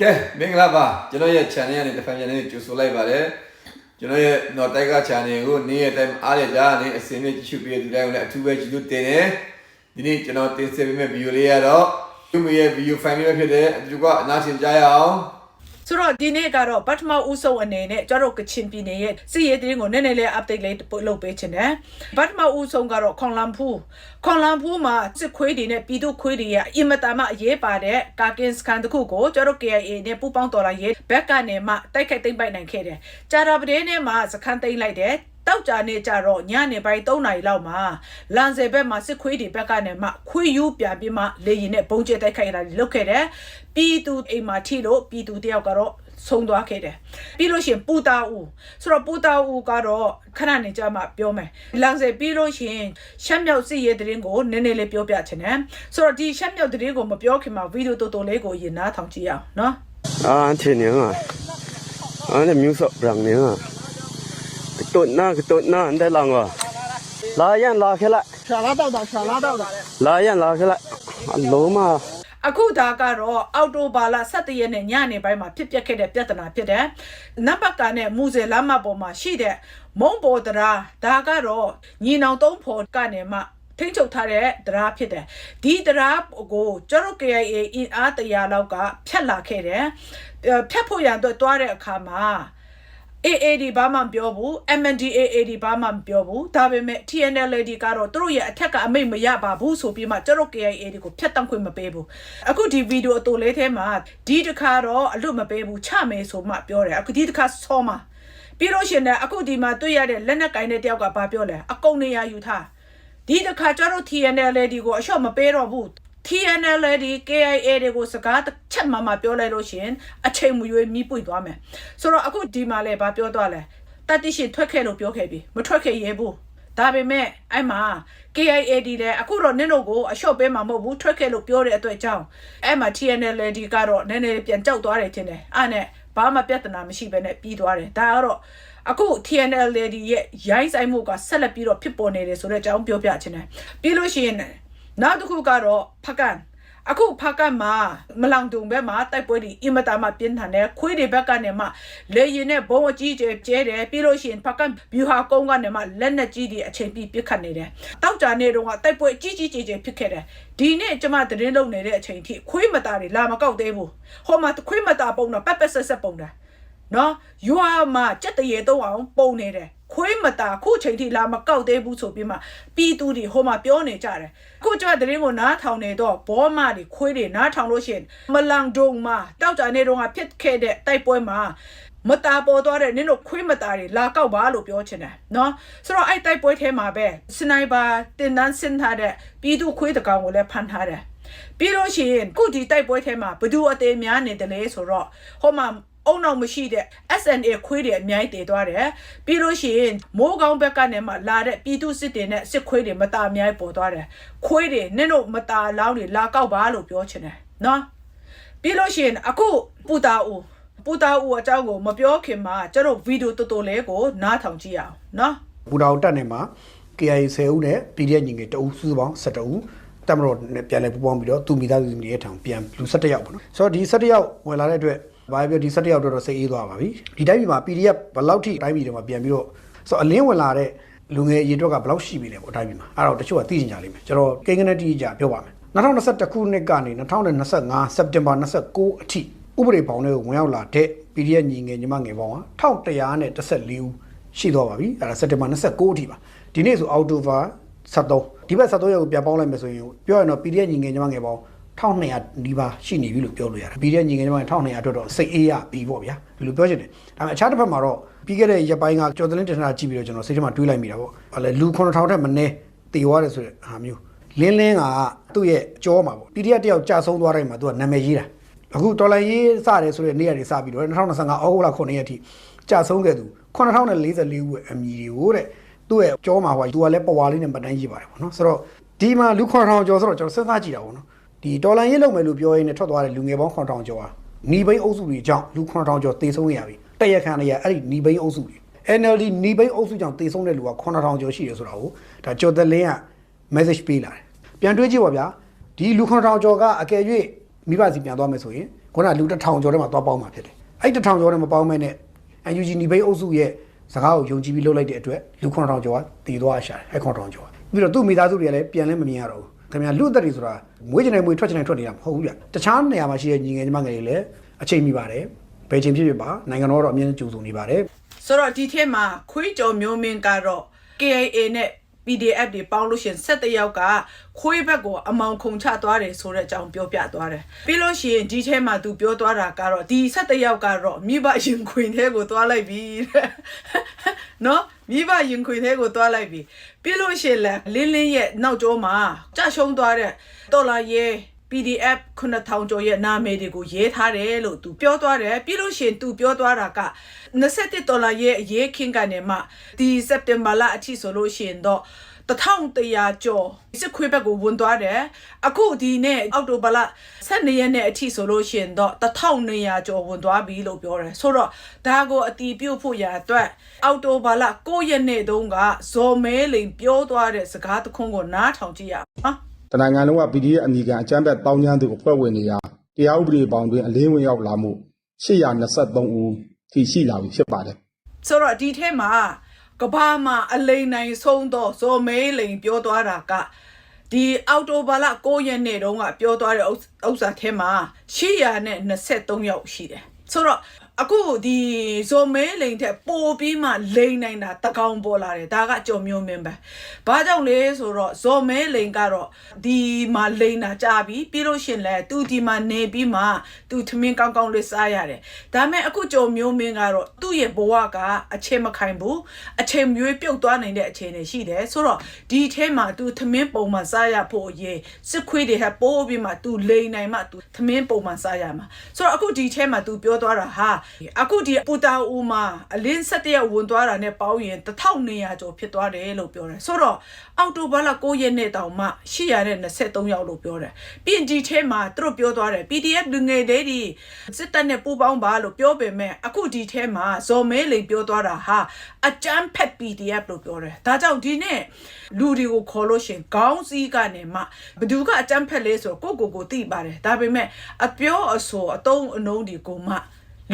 ကဲမင်္ဂလာပါကျွန်တော်ရဲ့ channel ကနေတစ်ဖန်ပြန်နေကြိုဆိုလိုက်ပါတယ်ကျွန်တော်ရဲ့နော်တိုက်က channel ကိုနေ့ရက်တိုင်းအားရကြနေအစီအစဉ်ကြည့်ရှုပေးတဲ့တိုင်းကိုလည်းအထူးပဲကျေးဇူးတင်တယ်ဒီနေ့ကျွန်တော်တင်ဆက်ပေးမယ့်ဗီဒီယိုလေးကတော့သူ့ရဲ့ဗီဒီယိုဖိုင်လေးပဲဖြစ်တဲ့အတူကအနားဆင်ကြရအောင် ဆိုတော့ဒီနေ့ကတော့ပထမဦးဆုံးအနေနဲ့ကျတော့ကချင်ပြည်နယ်ရဲ့စစ်ရေးသတင်းကိုနည်းနည်းလေး update လေးလုပ်ပေးချင်တယ်ပထမဦးဆုံးကတော့ခွန်လမ်ဖူးခွန်လမ်ဖူးမှာစစ်ခွေးတွေနဲ့ပြည်သူခွေးတွေရဲ့အင်မတန်မှအရေးပါတဲ့ကာကင်စကန်တစ်ခုကိုကျတော့ KIA နဲ့ပူးပေါင်းတော်လာရေးဘက်ကနေမှတိုက်ခိုက်သိမ်းပိုက်နိုင်ခဲ့တယ်ကြာတာပဒေနဲ့မှစခန်းသိမ်းလိုက်တယ် တောက်ကြနေကြတော့ညနေပိုင်း3နာရီလောက်မှာလန်ဆယ်ဘက်မှာစစ်ခွေးတွေဘက်ကနေမှခွေးယူပြန်ပြီးမှလေရင်နဲ့ပုံကျဲတိုက်ခိုက်တာလုပ်ခဲ့တယ်ပြည်သူအိမ်မှာထိလို့ပြည်သူတယောက်ကတော့ဆုံးသွားခဲ့တယ်ပြီးလို့ရှိရင်ပူတာဦးဆိုတော့ပူတာဦးကတော့ခဏနေကြမှပြောမယ်လန်ဆယ်ပြီးလို့ရှိရင်ရှမ်းမြောက်စစ်ရေးတရင်ကိုနည်းနည်းလေးပြောပြချင်တယ်ဆိုတော့ဒီရှမ်းမြောက်တရင်ကိုမပြောခင်မှာဗီဒီယိုတော်တော်လေးကိုရင်နားထောင်ကြည့်ရအောင်နော်အာချင်းနေဟာအဲ့မျိုးစော့ဗရန်နေဟာ တုတ်နာကတုတ်နာန်တဲ့လောင်ကလာရန်လာခဲလိုက်ရှာလာတော့တာရှာလာတော့တာလာရန်လာခဲလိုက်အလုံးမအခုဒါကတော့အော်တိုဘာလ17ရက်နေ့ညနေပိုင်းမှာဖြစ်ပျက်ခဲ့တဲ့ပြဿနာဖြစ်တယ်။နံပါတ်ကနဲ့မူဇယ်လမ်းမပေါ်မှာရှိတဲ့မုံပေါ်တရာဒါကတော့ညီနောင်သုံးဖော်ကနေမှထိန်းချုပ်ထားတဲ့တရားဖြစ်တယ်။ဒီတရားကိုကျရုတ် KIA အင်အားတရာလောက်ကဖြတ်လာခဲ့တယ်။ဖြတ်ဖို့ရန်အတွက်တွားတဲ့အခါမှာ AAD ဘာမှမပြောဘူး MNDAAD ဘာမှမပြောဘူးဒါပေမဲ့ TNLD ကတော့သူတို့ရဲ့အထက်ကအမိတ်မရပါဘူးဆိုပြီးမှကျတော့ KIAD ကိုဖျက်တောက်ခွင့်မပေးဘူးအခုဒီဗီဒီယိုအတူလေးထဲမှာဒီတစ်ခါတော့အလွတ်မပေးဘူးချမယ်ဆိုမှပြောတယ်အခုဒီတစ်ခါဆောမှာပြီးလို့ရှရင်လည်းအခုဒီမှာတွေ့ရတဲ့လက်နက်ကင်တဲ့တယောက်ကဘာပြောလဲအကုန်နေရယူထားဒီတစ်ခါကျတော့ TNLD ကိုအလျှော့မပေးတော့ဘူး TNLD KIA တွေကိုစကားတစ်ချက်မှမပြောလိုက်လို့ရှရင်အချိန်မရွေးမိပွေသွားမယ်ဆိုတော့အခုဒီမှာလဲဗာပြောသွားလဲတတိရှိထွက်ခဲ့လို့ပြောခဲ့ပြီမထွက်ခဲ့ရဲဘူးဒါပေမဲ့အဲ့မှာ KIAD လည်းအခုတော့နင်းတို့ကိုအလျှော့ပေးမှာမဟုတ်ဘူးထွက်ခဲ့လို့ပြောတဲ့အတွက်ကြောင့်အဲ့မှာ TNLD ကတော့နည်းနည်းပြန်ကြောက်သွားတယ်ထင်တယ်အဲ့နဲ့ဘာမှပြဿနာမရှိဘဲနဲ့ပြီးသွားတယ်ဒါကတော့အခု TNLD ရဲ့ရိုင်းဆိုင်မှုကဆက်လက်ပြီးတော့ဖြစ်ပေါ်နေတယ်ဆိုတဲ့အကြောင်းပြောပြချင်တယ်ပြီးလို့ရှိရင် နောက်တစ်ခုကတော့ဖကန်အခုဖကန်မှာမလောင်တုံဘက်မှာတိုက်ပွဲတွေအင်မတာမှပြင်းထန်တယ်ခွေးတွေဘက်ကနေမှလေရင်နဲ့ဘုံအကြီးကျယ်ကျဲတယ်ပြီးလို့ရှိရင်ဖကန်ဘျူဟာကုန်းကနေမှလက်နက်ကြီးတွေအချိန်ပြည့်ပစ်ခတ်နေတယ်တောက်ကြနေတော့ကတိုက်ပွဲကြီးကြီးကျယ်ကျယ်ဖြစ်ခဲ့တယ်ဒီနေ့ကျမသတင်းလုပ်နေတဲ့အချိန်ထိခွေးမတာတွေလာမကောက်သေးဘူးဟိုမှာခွေးမတာပုံတော့ပက်ပက်ဆက်ဆက်ပုံတာနော်ရွာမှာကြက်တရေတော့အောင်ပုံနေတယ် ခွေးမတာခုချိန်ထိလာမကောက်သေးဘူးဆိုပြီးမှပြည်သူတွေဟိုမှာပြောနေကြတယ်ခုကျတဲ့တင်းကိုနားထောင်နေတော့ဘောမတွေခွေးတွေနားထောင်လို့ရှိရင်မလန်ဒုံမှာတောက်ကြနေတော့ကဖြစ်ခဲ့တဲ့တိုက်ပွဲမှာမတာပေါ်သွားတဲ့နင်တို့ခွေးမတာတွေလာကောက်ပါလို့ပြောချင်တယ်နော်ဆိုတော့အဲ့တိုက်ပွဲထဲမှာပဲစနိုက်ပါတင်တန်းဆင်းထားတဲ့ပြည်သူခွေးတကောင်ကိုလည်းဖမ်းထားတယ်ပြီးလို့ရှိရင်ခုဒီတိုက်ပွဲထဲမှာဘသူအသေးများနေတယ်လဲဆိုတော့ဟိုမှာ အုံနောက်မရှိတဲ့ SNA ခွေးတွေအများကြီးတည်သွားတယ်ပြီးလို့ရှိရင်မိုးကောင်းဘက်ကနေမှလာတဲ့ပြည်သူစစ်တွေနဲ့စစ်ခွေးတွေမตาအများကြီးပေါ်သွားတယ်ခွေးတွေနင့်တို့မตาလောင်းတွေလာကောက်ပါလို့ပြောချင်တယ်နော်ပြီးလို့ရှိရင်အခုပူတာဦးပူတာဦးအကြောင်းကိုမပြောခင်မှာကျတို့ဗီဒီယိုတော်တော်လေးကိုနားထောင်ကြည့်ရအောင်နော် ပူတာကိုတက်နေမှာ KIA 10ဦးနဲ့ PDF ညီငယ်တအုပ်စုပေါင်း17ဦးတက်မတော်နဲ့ပြန်လဲပူးပေါင်းပြီးတော့သူမိသားစုညီရဲ့ထောင်ပြန်လူ17ယောက်ပေါ့နော်ဆိုတော့ဒီ17ယောက်ဝင်လာတဲ့အတွက် ဘာပြောဒီ17ယောက်တော့တော့စိတ်အေးသွားပါပြီဒီတိုင်းပြည်မှာ PDF ဘယ်လောက်ထိတိုင်းပြည်တွေမှာပြန်ပြီးတော့ဆိုတော့အလင်းဝင်လာတဲ့လူငယ်အရေးအတွက်ကဘယ်လောက်ရှိပြီလဲပေါ့အတိုင်းပြည်မှာအဲ့တော့တချို့ကသိချင်ကြလိမ့်မယ်ကျွန်တော်ကိန်းကနေတီးကြပြောပါမယ်2021ခုနှစ်ကနေ2025စက်တင်ဘာ29အထိဥပဒေပေါင်းတွေကိုဝင်ရောက်လာတဲ့ PDF ညီငယ်ညီမငယ်ပေါင်းဟာ1114ဦးရှိသွားပါပြီအဲ့ဒါစက်တင်ဘာ29အထိပါဒီနေ့ဆိုအောက်တိုဘာ73ဒီဘက်73ရက်ကိုပြန်ပေါင်းလိုက်မယ်ဆိုရင်ပြောရရင်တော့ PDF ညီငယ်ညီမငယ်ပေါင်း 1200နီးပါးရှိနေပြီလို့ပြောလို့ရတယ် PDF ညီငယ်ညီမငယ်1200အတွက်တော့စိတ်အေးရပြီပေါ့ဗျာဒီလိုပြောချင်တယ်ဒါပေမဲ့အခြားတစ်ဖက်မှာတော့ပြီးခဲ့တဲ့ရက်ပိုင်းကကျော်သလင်းတင်ထားကြည့်ပြီးတော့ကျွန်တော်စိတ်ထဲမှာတွေးလိုက်မိတာပေါ့ဟဲ့လေလူ9000ထက်မနည်းတေသွားတယ်ဆိုတဲ့ဟာမျိုးလင်းလင်းကသူ့ရဲ့ကြောမှာပေါ့ PDF တယောက်ကြာဆုံးသွားတိုင်းမှာသူကနာမည်ရေးတာအခုတော်လိုင်းရေးစတယ်ဆိုတဲ့နေ့ရက်တွေစပြီးတော့2025အောက်တိုဘာ9ရက်ထိကြာဆုံးခဲ့သူ9044ဦးရဲ့အမည်တွေကိုတဲ့သူ့ရဲ့ကြောမှာဟိုသူကလည်းပဝါလေးနဲ့ပတ်တိုင်းရေးပါတယ်ပေါ့နော်ဆိုတော့ဒီမှာလူ9000ကျော်ဆိုတော့ကျွန်တော်စဉ်းစားကြည့်တာပေါ့နော် ဒီတော်လိုင်းရေးလုပ်မယ်လို့ပြောရင်းနဲ့ထွက်သွားတဲ့လူငယ်ပေါင်း9000ကျော်ဟာနီးဘိန်းအုပ်စုတွေကြောင့်လူ9000ကျော်တေဆုံးရပြီတက်ရက်ခံရအဲ့ဒီနီးဘိန်းအုပ်စုတွေ NLD နီးဘိန်းအုပ်စုကြောင့်တေဆုံးတဲ့လူက9000ကျော်ရှိတယ်ဆိုတာကိုဒါကျော်သက်လင်းက message ပေးလာတယ်ပြန်တွေးကြည့်ပါဗျာဒီလူ9000ကျော်ကအကယ်၍မိဘစီပြန်သွားမယ်ဆိုရင်ခုနကလူတစ်ထောင်ကျော်ထဲမှာသွားပေါင်းမှာဖြစ်တယ်အဲ့တစ်ထောင်ကျော်ထဲမှာပေါင်းမဲ့နဲ့ UNG နီဘေးအုပ်စုရဲ့စကားကိုယုံကြည်ပြီးလုပ်လိုက်တဲ့အတွက်လူ9000ကျော်ကတည်သွားရှာတယ်အဲ့9000ကျော်ကပြီးတော့သူ့မိသားစုတွေကလည်းပြန်လဲမမြင်ရတော့ဘူး ခင်ဗျာလူအသက်တွေဆိုတာမွေးချင်တဲ့မွေးထွက်ချင်တဲ့ထွက်နေတာမဟုတ်ဘူးဗျတခြားနေရာမှာရှိတဲ့ညီငယ်ညီမငယ်တွေလည်းအချိန်မိပါတယ်ဘယ်ချိန်ဖြစ်ဖြစ်ပါနိုင်ငံတော်ကတော့အမြဲတမ်းကြိုးစုံနေပါတယ်ဆိုတော့ဒီထဲမှာခွေးကြော်မျိုးမင်းကတော့ KIA နဲ့ PDF တွေပေါင်းလို့ရှရင်17ယောက်ကခွေးဘက်ကိုအမောင်ခုန်ချသွားတယ်ဆိုတဲ့အကြောင်းပြောပြသွားတယ်ပြီးလို့ရှိရင်ဒီထဲမှာသူပြောသွားတာကတော့ဒီ17ယောက်ကတော့မိဘရင်ခွင်ထဲကိုသွားလိုက်ပြီတဲ့နော်မိဘရင်ခွင်ထဲကိုသွားလိုက်ပြီပြီးလို့ရှိရင်လည်းလင်းလင်းရဲ့နောက်ကျောမှာကြရှုံးသွားတဲ့တော်လာရဲ PDF 9000ကျော်ရဲ့နာမည်တွေကိုရေးထားတယ်လို့သူပြောသွားတယ်ပြီးလို့ရှိရင်သူပြောသွားတာက27ဒေါ်လာရဲ့အရေးခင်းကနေမှဒီစက်တင်ဘာလအထိဆိုလို့ရှိရင်တော့1100ကျော်စစ်ခွေးဘက်ကိုဝင်သွားတယ်အခုဒီနေ့အောက်တိုဘာလ12ရက်နေ့အထိဆိုလို့ရှိရင်တော့1200ကျော်ဝင်သွားပြီလို့ပြောတယ်ဆိုတော့ဒါကိုအတီးပြုတ်ဖို့ရအတွက်အောက်တိုဘာလ9ရက်နေ့တုန်းကဇော်မဲလိန်ပြောသွားတဲ့စကားတစ်ခုကိုနားထောင်ကြည့်ရအောင် တနိုင်ငံလုံးက PDF အမိခံအကြမ်းဖက်တောင်းကျမ်းသူအဖွဲ့ဝင်တွေဟာတရားဥပဒေပေါင်းတွင် အလင်းဝင်ရောက်လာမှု823ဦးထိရှိလာပြီဖြစ်ပါတယ်ဆိုတော့ဒီထဲမှာကဘာမှာအလိန်နိုင်ဆုံးတော့ဇော်မဲလိန်ပြောသွားတာကဒီအောက်တိုဘာလ9ရက်နေ့တုန်းကပြောသွားတဲ့ဥစ္ဥစ္စာထဲမှာ823ယောက်ရှိတယ်ဆိုတော့ အခုဒီဇော်မဲလိန်တဲ့ပိုပြီးမှလိန်နိုင်တာတကောင်ပေါ်လာတယ်ဒါကကြော်မျိုးမင်းပဲဘာကြောင့်လဲဆိုတော့ဇော်မဲလိန်ကတော့ဒီမှာလိန်တာကြာပြီပြီးလို့ရှရင်လဲသူဒီမှာနေပြီးမှသူထမင်းကောင်းကောင်းလေးစားရတယ်ဒါပေမဲ့အခုကြော်မျိုးမင်းကတော့သူ့ရဲ့ဘဝကအချိန်မခိုင်ဘူးအချိန်မျိုးပြုတ်သွားနိုင်တဲ့အခြေအနေရှိတယ်ဆိုတော့ဒီထဲမှာသူထမင်းပုံမှန်စားရဖို့အရေးစစ်ခွေးတွေဟပိုးပြီးမှသူလိန်နိုင်မှသူထမင်းပုံမှန်စားရမှာဆိုတော့အခုဒီထဲမှာသူပြောသွားတာဟာအခုဒီပူတာဦးမှာအလင်းဆက်တရက်ဝင်သွားတာနဲ့ပေါင်းရင်1200ကျော်ဖြစ်သွားတယ်လို့ပြောတယ်ဆိုတော့အောက်တိုဘာလ9ရက်နေ့တောင်မှ823ယောက်လို့ပြောတယ်ပြီးရင်ဒီထဲမှာသူတို့ပြောသွားတယ် PDF လူငယ်တွေဒီစစ်တပ်နဲ့ပူးပေါင်းပါလို့ပြောပေမဲ့အခုဒီထဲမှာဇော်မဲလိန်ပြောသွားတာဟာအကြမ်းဖက် PDF လို့ပြောတယ်ဒါကြောင့်ဒီနေ့လူတွေကိုခေါ်လို့ရှရင်ခေါင်းစည်းကနေမှဘယ်သူကအကြမ်းဖက်လဲဆိုတော့ကိုကိုကိုသိပါတယ်ဒါပေမဲ့အပြောအဆိုအတုံးအနှုံးတွေကိုမှ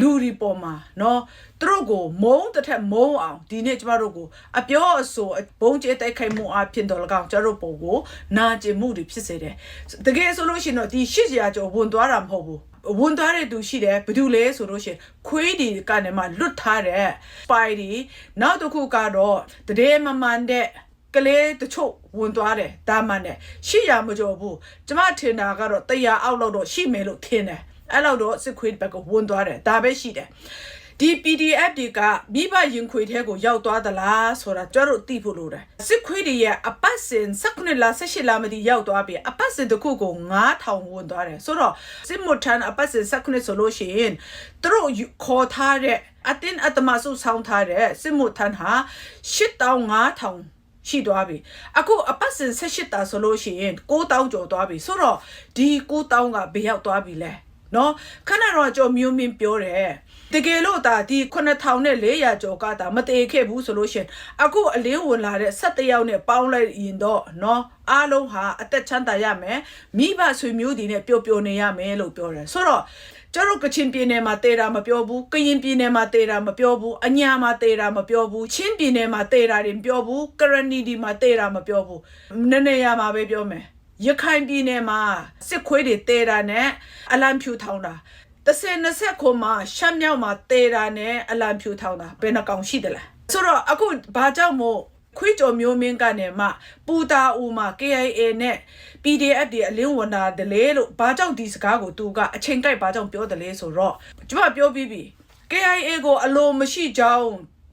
လူဒီပေါ်မှာเนาะသူတို့ကိုမုန်းတစ်ထက်မုန်းအောင်ဒီနေ့ကျမတို့ကိုအပြောအဆိုဘုံကျဲတိုက်ခိုက်မှုအဖြစ်တော်၎င်းကျမတို့ပုံကိုနာကျင်မှုတွေဖြစ်စေတယ်တကယ်ဆိုလို့ရှိရင်တော့ဒီရှစ်ရာကျော်ဝင်သွားတာမဟုတ်ဘူးဝန်သွားတဲ့သူရှိတယ်ဘယ်သူလဲဆိုလို့ရှိရင်ခွေးဒီကနေမှလွတ်ထားတဲ့ပိုင်ဒီနောက်တစ်ခုကတော့တရေမမှန်တဲ့ကလေးတချို့ဝင်သွားတယ်ဒါမှန်တယ်ရှိရမကြော်ဘူးကျမထင်တာကတော့တရားအောက်လောက်တော့ရှိမယ်လို့ထင်တယ် အဲ့လောက်တော့စစ်ခွေးဘက်ကဝင်သွားတယ်ဒါပဲရှိတယ်ဒီ PDF တွေကမိဘရင်ခွေထဲကိုရောက်သွားသလားဆိုတာကျွန်တော်တို့သိဖို့လိုတယ်စစ်ခွေးတွေရဲ့အပတ်စဉ်19လ18လမသိရောက်သွားပြီအပတ်စဉ်တစ်ခုကို9000ဝင်သွားတယ်ဆိုတော့စစ်မထန်အပတ်စဉ်19ဆိုလို့ရှိရင်သူတို့ခေါ်ထားတဲ့အတင်းအတမဆုဆောင်းထားတဲ့စစ်မထန်ဟာ8500ရှိသွားပြီအခုအပတ်စဉ်18တာဆိုလို့ရှိရင်9000ကျော်သွားပြီဆိုတော့ဒီ9000ကဘယ်ရောက်သွားပြီလဲ နော်ခဏတော့ကြော်မျိုးမင်းပြောတယ်တကယ်လို့ဒါဒီ9400ကျော်ကဒါမတည်ခဲ့ဘူးဆိုလို့ရှင်အခုအလင်းဝင်လာတဲ့17ယောက်နဲ့ပေါင်းလိုက်ရင်တော့နော်အားလုံးဟာအသက်ချမ်းသာရမယ်မိဘဆွေမျိုးတွေနဲ့ပျော်ပျော်နေရမယ်လို့ပြောတယ်ဆိုတော့ကျတို့ကချင်ပြည်နယ်မှာတေတာမပြောဘူးကရင်ပြည်နယ်မှာတေတာမပြောဘူးအညာမှာတေတာမပြောဘူးချင်းပြည်နယ်မှာတေတာတွေမပြောဘူးကရဏီဒီမှာတေတာမပြောဘူးနည်းနည်းရမှာပဲပြောမယ် ရခိုင်ပြည်နယ်မှာစစ်ခွေးတွေတဲတာနဲ့အလံဖြူထောင်းတာ30 20ခုမှာရှမ်းမြောက်မှာတဲတာနဲ့အလံဖြူထောင်းတာဘယ်နှကောင်ရှိသလဲဆိုတော့အခုဘာကြောင့်မို့ခွေးကြော်မျိုးမင်းကနေမှပူတာဦးမှာ KIA နဲ့ PDF တွေအလင်းဝန်တာတလေလို့ဘာကြောင့်ဒီစကားကိုသူကအချိန်ကိုက်ဘာကြောင့်ပြောတယ်လဲဆိုတော့ကျွန်မပြောပြီးပြီ KIA ကိုအလိုမရှိကြောင်း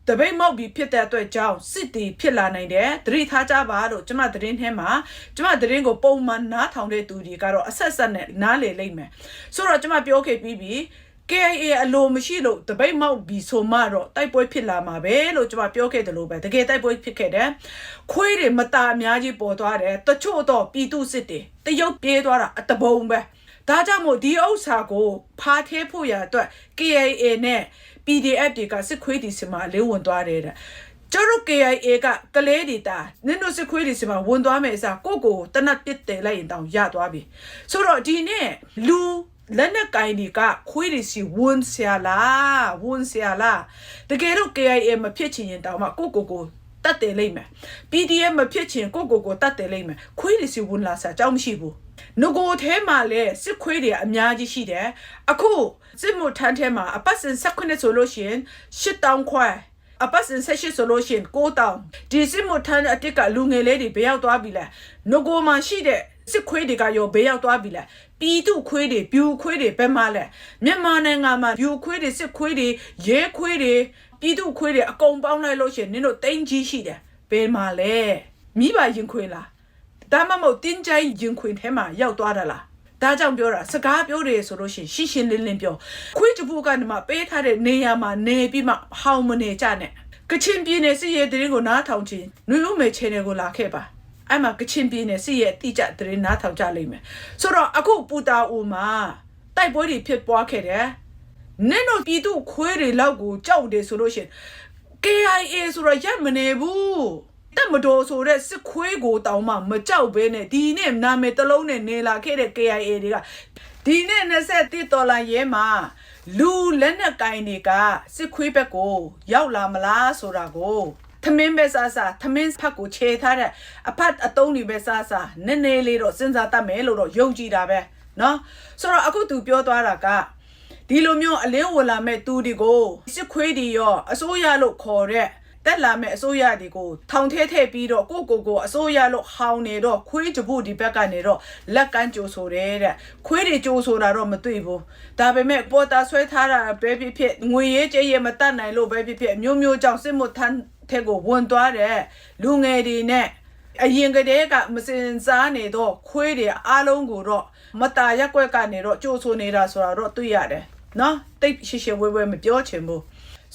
တပိတ်မောက်ပြီးဖြစ်တဲ့အတွက်ကြောင့်စစ်တီဖြစ်လာနိုင်တယ်သတိထားကြပါလို့ကျမသတင်းထဲမှာကျမသတင်းကိုပုံမှန်နားထောင်တဲ့သူတွေကတော့အဆက်ဆက်နဲ့နားလေလိမ့်မယ်ဆိုတော့ကျမပြောခဲ့ပြီးပြီ KIA အလိုမရှိလို့တပိတ်မောက်ပြီးဆိုမှတော့တိုက်ပွဲဖြစ်လာမှာပဲလို့ကျွန်မပြောခဲ့တယ်လို့ပဲတကယ်တိုက်ပွဲဖြစ်ခဲ့တယ်ခွေးတွေမตาအများကြီးပေါ်သွားတယ်တချို့တော့ပြည်သူစစ်တွေတရုတ်ပြေးသွားတာအတဘုံပဲဒါကြောင့်မို့ဒီဥစ္စာကိုဖားသေးဖို့ရအတွက် KIA နဲ့ PDF တွေကစစ်ခွေးတီစမှာလေးဝင်သွားတယ်တဲ့ကျတို့ KIA ကကလေးတွေတာနင်တို့စစ်ခွေးတွေစမှာဝင်သွားမယ်အစားကိုကိုတနတ်ပစ်တယ်လိုက်ရင်တောင်ရသွားပြီဆိုတော့ဒီနေ့လူလက်နက်ကင်ဒီကခွေးတွေစီဝန်ဆရာလားဝန်ဆရာလားတကယ်တော့ KIA မဖြစ်ချင်ရင်တောင်မှကိုကိုကိုတတ်တယ်လိမ့်မယ် PDF မဖြစ်ချင်ကိုကိုကိုတတ်တယ်လိမ့်မယ်ခွေးတွေစီဝန်လာစားအကြောင်းမရှိဘူး ငကိုထဲမှာလဲစစ်ခွေးတွေအများကြီးရှိတယ်အခုစစ်မှုထမ်းထဲမှာအပတ်စဉ်16ဆိုလို့ရှိရင်8000ခွဲအပတ်စဉ်ဆက်ရှိဆိုလို့ရှိရင်9000ဒီစစ်မှုထမ်းအတစ်ကလူငယ်လေးတွေဘယ်ရောက်သွားပြီလဲငကိုမှာရှိတဲ့စစ်ခွေးတွေကရောဘယ်ရောက်သွားပြီလဲပြည်သူခွေးတွေပြူခွေးတွေဘယ်မှာလဲမြန်မာနိုင်ငံမှာပြူခွေးတွေစစ်ခွေးတွေရဲခွေးတွေပြည်သူခွေးတွေအကုန်ပေါင်းလိုက်လို့ရှိရင်နင်တို့တိန်းကြီးရှိတယ်ဘယ်မှာလဲမိဘရင်ခွေးလား ဒါမှမဟုတ်တင်းကြိုင်ရင်ခွေထဲမှာရောက်သွားတာလားဒါကြောင့်ပြောတာစကားပြောတယ်ဆိုလို့ရှိရင်ရှင်းရှင်းလင်းလင်းပြောခွေးတပူကနေမှပေးထားတဲ့နေရာမှာနေပြီးမှဟောင်းမနေကြနဲ့ကချင်ပြည်နယ်စစ်ရေးတရင်ကိုနားထောင်ခြင်းနွေဦးမေချေနယ်ကိုလာခဲ့ပါအဲ့မှာကချင်ပြည်နယ်စစ်ရေးအတိအကျတရင်နားထောင်ကြလိမ့်မယ်ဆိုတော့အခုပူတာဦးမှာတိုက်ပွဲတွေဖြစ်ပွားခဲ့တယ်နင်တို့ပြည်သူခွေးတွေလောက်ကိုကြောက်တယ်ဆိုလို့ရှိရင် KIA ဆိုတော့ရက်မနေဘူး တက်မတော်ဆိုတဲ့စစ်ခွေးကိုတောင်မှမကြောက်ဘဲနဲ့ဒီနေ့နာမည်တစ်လုံးနဲ့နေလာခဲ့တဲ့ KIA တွေကဒီနေ့21ဒေါ်လာရဲမှာလူလက်နက်ကင်တွေကစစ်ခွေးဘက်ကို ရောက်လာမလားဆိုတာကိုသမင်းပဲစားစားသမင်းဖက်ကိုခြေထားတဲ့အဖတ်အတုံးတွေပဲစားစားနည်းနည်းလေးတော့စဉ်းစားတတ်မယ်လို့တော့ယုံကြည်တာပဲเนาะဆိုတော့အခုသူပြောသွားတာက ဒီလိုမျိုးအလင်းဝင်လာမဲ့သူတွေကိုစစ်ခွေးတွေရောအစိုးရလို့ခေါ်တဲ့ တက်လာမဲ့အစိုးရတွေကိုထောင်ထဲထည့်ပြီးတော့ကိုကိုကိုအစိုးရလို့ဟောင်းနေတော့ခွေးတပုတ်ဒီဘက်ကနေတော့လက်ကမ်းကြိုဆိုတယ်တဲ့ခွေးတွေကြိုဆိုတာတော့မတွေ့ဘူးဒါပေမဲ့ပေါ်တာဆွဲထားတာပဲဖြစ်ဖြစ်ငွေရေးကြေးရေးမတတ်နိုင်လို့ပဲဖြစ်ဖြစ်အမျိုးမျိုးကြောင့်စစ်မှုထမ်းတဲ့ကိုဝင်သွားတဲ့လူငယ်တွေနဲ့အရင်ကတည်းကမစင်စားနေတော့ခွေးတွေအားလုံးကိုတော့မตาရက်ွက်ကနေတော့ကြိုးဆိုနေတာဆိုတာတော့တွေ့ရတယ်နော်တိတ်ရှည်ရှည်ဝဲဝဲမပြောချင်ဘူး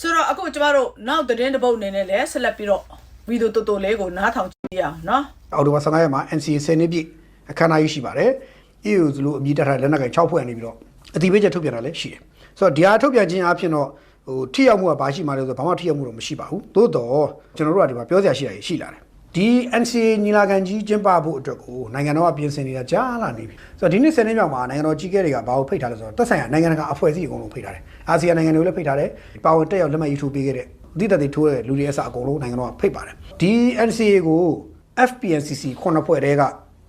ဆိုတော့အခုကျမတို့နောက်သတင်းတစ်ပုဒ်အနေနဲ့လည်းဆက်လက်ပြီးတော့ဗီဒီယိုတူတူလေးကိုနားထောင်ကြည့်ရအောင်နော်အော်တိုဘာ15ရက်မှာ NCA 10နှစ်ပြည့်အခမ်းအနားကြီးရှိပါတယ်။ EU ဇလို့အမည်တက်ထားတဲ့လက်နက်ကင်6ဖွဲ့နေပြီးတော့အတိပေးချက်ထုတ်ပြန်တာလည်းရှိတယ်။ဆိုတော့ဒီဟာထုတ်ပြန်ခြင်းအပြင်တော့ဟိုထိရောက်မှုကဘာရှိမှလဲဆိုတော့ဘာမှထိရောက်မှုတော့မရှိပါဘူး။သို့တော့ကျွန်တော်တို့ကဒီမှာပြောစရာရှိတာရှိလာတယ်။ ဒီ NCA ညီလာခံကြီးကျင်းပဖို့အတွက်ကိုနိုင်ငံတော်ကပြင်ဆင်နေတာကြားလာနေပြီ။ဆိုတော့ဒီနေ့10နှစ်မြောက်မှာနိုင်ငံတော်ကြီးကဲတွေကဘာကိုဖိတ်ထားလဲဆိုတော့တက်ဆိုင်ရာနိုင်ငံတကာအဖွဲ့အစည်းအကုန်လုံးဖိတ်ထားတယ်။အာဆီယံနိုင်ငံတွေကိုလည်းဖိတ်ထားတယ်။ပါဝင်တက်ရောက်လက်မှတ်ရေးထိုးပေးခဲ့တဲ့ဒီတက်တွေထိုးတဲ့လူတွေအစအကုန်လုံးနိုင်ငံတော်ကဖိတ်ပါတယ်။ဒီ NCA ကို FPNCC ခုနှစ်ဖွဲ့တည်းက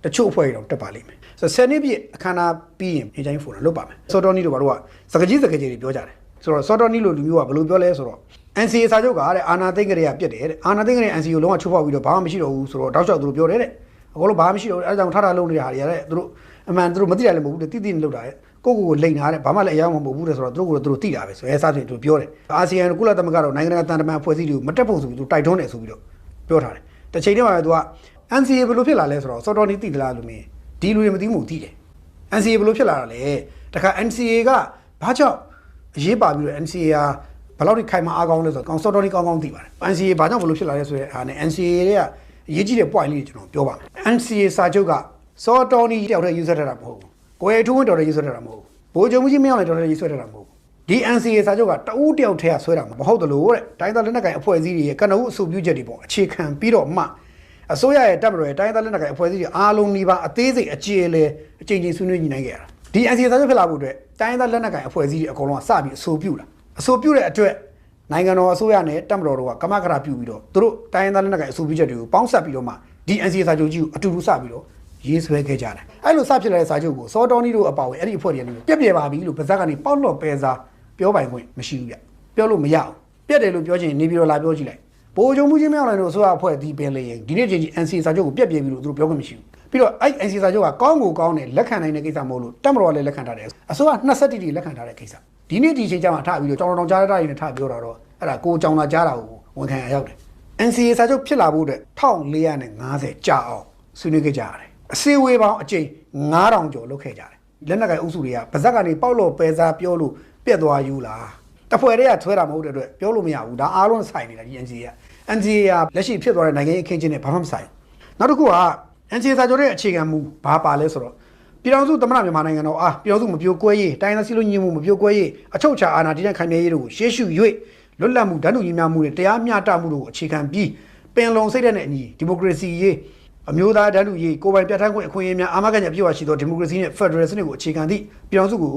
တချို့အဖွဲ့တွေတော့တက်ပါလိမ့်မယ်ဆိုတော့10နှစ်ပြည့်အခမ်းအနားပြီးရင်အတိုင်းဖိုတာလုပ်ပါမယ်စောတော်နီတို့ဘာလို့ကစကကြီးစကကြီးတွေပြောကြတယ်ဆိုတော့စောတော်နီလို့လူမျိုးကဘယ်လိုပြောလဲဆိုတော့ NCA စာချုပ်ကတဲ့အာနာသိန်းကလေးကပြက်တယ်တဲ့အာနာသိန်းကလေး NCA ကိုလုံးဝချိုးဖောက်ပြီးတော့ဘာမှမရှိတော့ဘူးဆိုတော့တောက်လျှောက်သူတို့ပြောတယ်တဲ့အကုန်လုံးဘာမှမရှိတော့ဘူးအဲဒါကြောင့်ထထလုံးနေတာဟာတွေကတဲ့သူတို့အမှန်သူတို့မသိတယ်လည်းမဟုတ်ဘူးတဲ့တိတိနဲ့လောက်တာတဲ့ကိုကိုကိုလိန်ထားတဲ့ဘာမှလည်းအယောင်မဟုတ်ဘူးတဲ့ဆိုတော့သူတို့ကသူတို့သိတာပဲဆိုရဲစားဖြင့်သူပြောတယ်အာဆီယံကုလသမဂ္ဂတော့နိုင်ငံတကာတန်တမန်အဖွဲ့အစည်းတွေကိုမတက်ဖို့ဆိုပြီးသူတိုက်တွန်းတယ်ဆိုပြီးတော့ပြောထားတယ်တစ်ချိန်တည်းမှာပဲသူက NCA ဘယ်လိုဖြစ်လာလဲဆိုတော့စောတော်နီသိသလားလို့မင်းဒီလူတွေမသိဘူးသိတယ် NCA ဘယ်လိုဖြစ်လာတာလဲတခါ NCA ကဘာကြောင့်အရေးပါပြီးတော့ NCA ဟာ ဘယ်လောက်ထိခိုင်မာအားကောင်းလဲဆိုတော့ကောင်စောတော်နီကောင်းကောင်းသိပါတယ် NCA ဘာကြောင့်ဘယ်လိုဖြစ်လာလဲဆိုတဲ့အားနဲ့ NCA ရဲ့အရေးကြီးတဲ့ point လေးကျွန်တော်ပြောပါမယ် NCA စာချုပ်ကစောတော်နီတယောက်တည်း user ထားတာမဟုတ်ဘူးကိုယ်ထိုးဝင်တော်တည်း user ထားတာမဟုတ်ဘူးဘိုးချုပ်မှုကြီးမင်းအောင်လည်းတော်တည်း user ထားတာမဟုတ်ဘူးဒီ NCA စာချုပ်ကတဦးတယောက်တည်းကဆွဲတာမဟုတ်တယ်လို့တဲ့တိုင်းသားလက်နက်ကိုင်အဖွဲ့အစည်းတွေရဲ့ကနဦးအဆိုပြုချက်တွေပေါ့အခြေခံပြီးတော့မှအစိုးရရဲ့တပ်မတော်ရဲ့တိုင်းသားလက်နက်ကိုင်အဖွဲ့အစည်းတွေအားလုံးနှီးပါအသေးစိတ်အကျေအလဲအချိန်ချင်းဆွေးနွေးညှိနှိုင်းခဲ့ရတာဒီ NCA စာချုပ်ဖြစ်လာဖို့အတွက်တိုင်းသားလက်နက်ကိုင်အဖွဲ့အစည်းတွေအကုန်လုံးကစပြီးအဆိုပြုတာ အဆိုပြုတဲ့အတွက်နိုင်ငံတော်အစိုးရနဲ့တပ်မတော်တို့ကကမကရပြုပြီးတော့သူတို့တိုင်းသားလက်နက်ကိုင်အဆိုပြုချက်တွေကိုပေါင်းစပ်ပြီးတော့မှဒီ NCA စာချုပ်ကြီးကိုအတူတူစပြီးတော့ရေးဆွဲခဲ့ကြတယ်အဲ့လိုစဖြစ်လာတဲ့စာချုပ်ကိုစောတော်နီတို့အပါအဝင်အဲ့ဒီအဖွဲ့တွေကနေပြက်ပြယ်ပါပြီလို့ပါဇက်ကနေပေါက်လော့ပဲစားပြောပိုင်ခွင့်မရှိဘူးဗျပြောလို့မရဘူးပြက်တယ်လို့ပြောချင်နေပြီးတော့လာပြောကြည့်လိုက်ဘိုးချုပ်မှုချင်းမြောက်လိုက်လို့အစိုးရအဖွဲ့ဒီပင်လေရင်ဒီနေ့ချိန်ကြီး NCA စာချုပ်ကိုပြက်ပြယ်ပြီးလို့သူတို့ပြောခွင့်မရှိဘူး ပြီးတော့အဲ့ NCA စာချုပ်ကကောင်းကိုကောင်းတယ်လက်ခံနိုင်တဲ့ကိစ္စမဟုတ်လို့တပ်မတော်ကလည်းလက်ခံထားတယ်အစိုးရ27တီလက်ခံထားတဲ့ကိစ္စဒီနေ့ဒီချိန်ကျမှထပြီးတော့ကြောင်တောင်ကြားရတာတွေနဲ့ထပြောတာတော့အဲ့ဒါကိုကြောင်လာကြားတာကိုဝန်ခံရရောက်တယ် NCA စာချုပ်ဖြစ်လာဖို့အတွက်1450ကြာအောင်ဆွေးနွေးခဲ့ကြရတယ်အစည်းအဝေးပေါင်းအကြိမ်9000ကျော်လုပ်ခဲ့ကြတယ်လက်နက်ကိုင်အုပ်စုတွေကဗဇက်ကနေပေါက်လို့ပဲစားပြောလို့ပြက်သွားယူလားတဖွဲ့တည်းကထွဲတာမဟုတ်တဲ့အတွက်ပြောလို့မရဘူးဒါအားလုံးဆိုင်နေတာဒီ NCA က NCA ကလက်ရှိဖြစ်သွားတဲ့နိုင်ငံရေးအခင်းချင်းနဲ့ဘာမှမဆိုင်နောက်တစ်ခုက NCA စာချုပ်ရဲ့အခြေခံမူဘာပါလဲဆိုတော့ပြည်တော်စုသမ္မတမြန်မာနိုင်ငံတော်အားပြည်တော်စုမပြိုကွဲရေးတိုင်းသားစည်းလုံးညီမှုမပြိုကွဲရေးအချုပ်ချာအာဏာတည်တဲ့ခိုင်မြဲရေးတို့ကိုရှေ့ရှု၍လွတ်လပ်မှုဓာတ်တူညီမျှမှုနဲ့တရားမျှတမှုတို့ကိုအခြေခံပြီးပင်လုံစိတ်ဓာတ်နဲ့အညီဒီမိုကရေစီရေးအမျိုးသားတန်းတူရေးကိုယ်ပိုင်ပြဋ္ဌာန်းခွင့်အခွင့်အရေးများအာမခံချက်အပြည့်အဝရှိသောဒီမိုကရေစီနှင့်ဖက်ဒရယ်စနစ်ကိုအခြေခံသည့်ပြည်ထောင်စုကို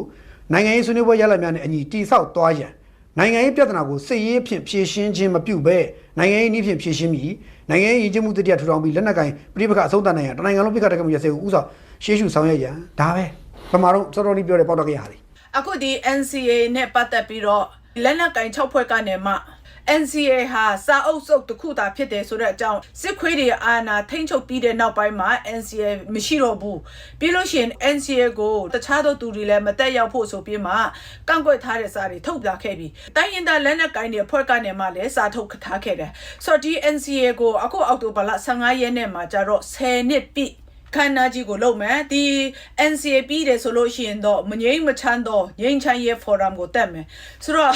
နိုင်ငံရေးဆွေးနွေးပွဲရလဒ်များနှင့်အညီတည်ဆောက်သွားရန်နိုင်ငံရေးပြဿနာကိုစစ်ရေးဖြင့်ဖြေရှင်းခြင်းမပြုဘဲနိုင်ငံရေးနည်းဖြင့်ဖြေရှင်းပြီး နိုင်ငံရေးရည်ကျမှုတတိယထူထောင်ပြီးလက်နက်ကင်ပြည်ပခအဆုံးသတ်နိုင်ရန်တနိုင်ငံလုံးပြည်ခတက်မှုရစေကိုဥဆောင်ရှေးရှုဆောင်ရွက်ရန်ဒါပဲပထမတော့စောတော်လေးပြောတဲ့ပေါက်တော့ကြရသည်အခုဒီ NCA နဲ့ပတ်သက်ပြီးတော့လက်နက်ကင်6ဖွဲ့ကနေမှ NCA ဟာစာအုပ်စုပ်တစ်ခုသာဖြစ်တယ်ဆိုတဲ့အကြောင်းစစ်ခွေးတွေအာဏာထိမ့်ချုပ်ပြီးတဲ့နောက်ပိုင်းမှာ NCA မရှိတော့ဘူးပြီးလို့ရှိရင် NCA ကိုတခြားသောသူတွေလည်းမတက်ရောက်ဖို့ဆိုပြီးမှကန့်ကွက်ထားတဲ့စာတွေထုတ်ပြခဲ့ပြီးတိုင်းရင်သားလက်နက်ကင်တွေဖွဲ့ကနေမှလည်းစာထုတ်ထားခဲ့တယ်ဆိုတော့ဒီ NCA ကိုအခုအောက်တိုဘာလ15ရက်နေ့မှာကျတော့10နှစ်ပြည့်ခန္ဓာကြီးကိုလုံမယ်ဒီ NCA ပြီးတယ်ဆိုလို့ရှိရင်တော့မငိမ့်မချမ်းတော့ငိမ့်ချမ်းရေး forum ကိုတက်မယ်ဆိုတော့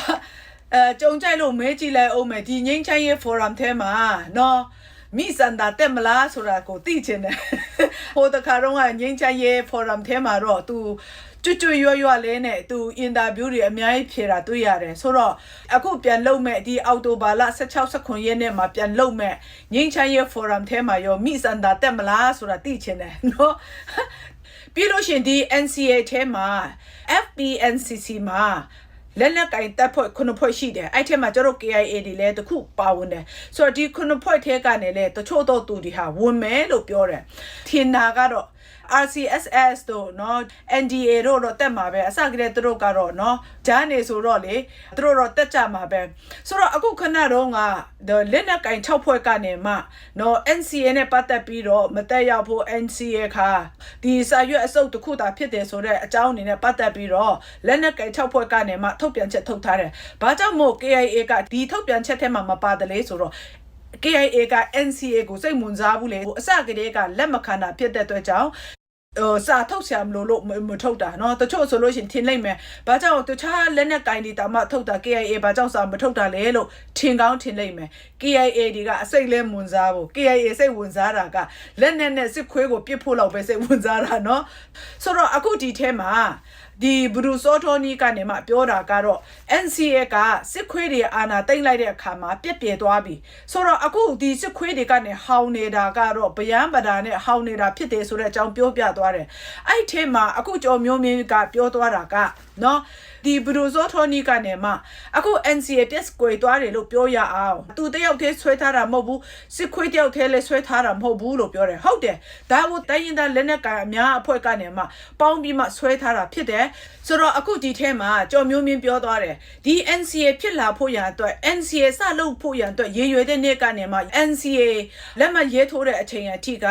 အဲကြုံကြိုက်လို့မဲကြည့်လိုက်အောင်မယ်ဒီငိမ့်ချမ်းရေး forum ထဲမှာနော်မိစန္ဒာတက်မလားဆိုတာကိုသိချင်တယ်ဟိုတခါတော့ကငိမ့်ချမ်းရေး forum ထဲမှာတော့ तू ကျွတ်ကျွတ်ရွရွလေးနဲ့သူအင်တာဗျူးတွေအများကြီးဖြေတာတွေ့ရတယ်ဆိုတော့အခုပြန်လုပ်မဲ့ဒီအောက်တိုဘာလ16 19ရက်နေ့မှာပြန်လုပ်မဲ့ငင်းချမ်းရဲ့ forum ထဲမှာရောမိစန္ဒာတက်မလားဆိုတာသိချင်တယ်နော်ပြီးလို့ရှရင်ဒီ NCA ထဲမှာ FPNCC မှာ လက်နက်ကင်တပ်ဖွဲ့ခုနှစ်ဖွဲ့ရှိတယ်အဲ့ထဲမှာကျတို့ KIA တွေလည်းတခုပါဝင်တယ်ဆိုတော့ဒီခုနှစ်ဖွဲ့ထဲကနေလည်းတချို့တော့သူတွေဟာဝင်မယ်လို့ပြောတယ်ထင်တာကတော့ RCSS တို့နော် NDA တို့တော့တက်မှာပဲအစကတည်းကသူတို့ကတော့နော်ဂျာနေဆိုတော့လေသူတို့တော့တက်ကြမှာပဲဆိုတော့အခုခဏတော့ကလက်နက်ကင်6ဖွဲ့ကနေမှနော် NCA နဲ့ပတ်သက်ပြီးတော့မတက်ရောက်ဖို့ NCA ခါဒီစာရွက်အစုပ်တစ်ခုတာဖြစ်တယ်ဆိုတော့အကြောင်းအနေနဲ့ပတ်သက်ပြီးတော့လက်နက်ကင်6ဖွဲ့ကနေမှထုတ်ပြန်ချက်ထုတ်ထားတယ်။ဘာကြောင့်မို့ KIA ကဒီထုတ်ပြန်ချက်ထဲမှာမပါတယ်လေဆိုတော့ KIA က NCA ကိုစိတ်ဝင်စားဘူးလေဟိုအစကတည်းကလက်မခံတာဖြစ်တဲ့အတွက်ကြောင့် ဟိုစာထုတ်ဆရာမလို့လို့မမထုတ်တာเนาะတချို့ဆိုလို့ရှရင်ထင်လိုက်မယ်ဘာကြောင့်တခြားလက်နက်ကင်ဒီတာမှထုတ်တာ KIA ဘာကြောင့်စာမထုတ်တာလဲလို့ထင်ကောင်းထင်လိုက်မယ် KIA ဒီကအစိတ်လဲဝင်စားဖို့ KIA စိတ်ဝင်စားတာကလက်နက်နဲ့စစ်ခွေးကိုပြစ်ဖို့လောက်ပဲစိတ်ဝင်စားတာเนาะဆိုတော့အခုဒီထဲမှာ ဒီဘရူစောထောနီကနေမှပြောတာကတော့ NCA ကစစ်ခွေးတွေအာဏာတိတ်လိုက်တဲ့အခါမှာပြက်ပြဲသွားပြီဆိုတော့အခုဒီစစ်ခွေးတွေကနေဟောင်းနေတာကတော့ဗျံပဒါနဲ့ဟောင်းနေတာဖြစ်တယ်ဆိုတဲ့အကြောင်းပြောပြသွားတယ်အဲ့ထဲမှာအခုကျော်မျိုးမင်းကပြောသွားတာကနော်ဒီဘရူစောထောနီကနေမှအခု NCA ပြက်ကွယ်သွားတယ်လို့ပြောရအောင်သူတယောက်တည်းဆွဲထားတာမဟုတ်ဘူးစစ်ခွေးတယောက်တည်းလည်းဆွဲထားတာမဟုတ်ဘူးလို့ပြောတယ်ဟုတ်တယ်ဒါကိုတိုင်းရင်သားလက်နက်ကန်အများအဖွဲ့ကနေမှပေါင်းပြီးမှဆွဲထားတာဖြစ်တယ်ဆိုတော့အခုဒီထဲမှာကြော်မျိုးမင်းပြောသွားတယ်ဒီ NCA ဖြစ်လာဖို့ရန်အတွက် NCA စလုပ်ဖို့ရန်အတွက်ရေရွယ်တဲ့နေ့ကနေမှ NCA လက်မှတ်ရေးထိုးတဲ့အချိန်အထိက